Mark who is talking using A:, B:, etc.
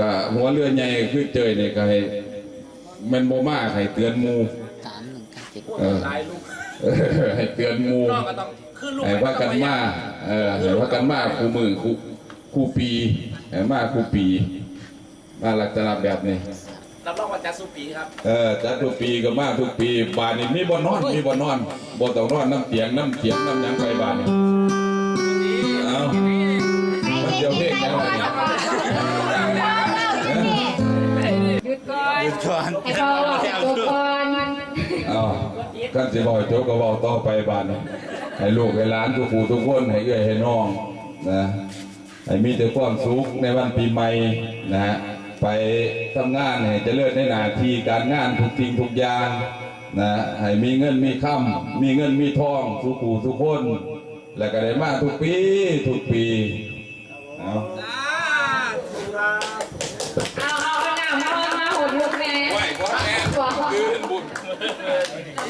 A: ก็หัวเรือใหญ่คือเจยนี่ก็ให้แมันบ่มาให้เตือนหมู่
B: สามหนึ่งเก้าเจ็ด
A: เออ
C: ตายลูก
A: เออให้เตือนหมู่
C: นอกก็ต้องขึ้นลูก
A: ให้ว่ากันมาเออให้ว่ากันมาคู่มือคู่คู่ปีให้มาคู่ปีมาลักษณะแบบนี้
C: รับรองว่าจัดสุปีครับ
A: เออจัดทุกปีก็มาทุกปีบานนี้มีบ่นอนมีบ่นอนบ่ต้องนอนน้ำเตียงน้ำเตียงน้ำหยังไปบานนี้
D: ก่อน
B: หยุดก่อน
D: ให้พ่อบอกจบก่อน
A: เอากันสิบ่อยโจกก็เว้าต่อไปบานนี้ให้ลูกให้หลานทุกผู้ทุกคนให้เอื้อยให้น้องนะให้มีแต่ความสุขในวันปีใหม่นะฮะไปทำงานให้เจริญในหน้าที่การงานทุกสิ่งทุกอย่างนะให้มีเงินมีค่ำมีเงินมีทองทุกผู้ทุกคน แล้วก็ได้มาทุกปีทุกปีเอา いいね。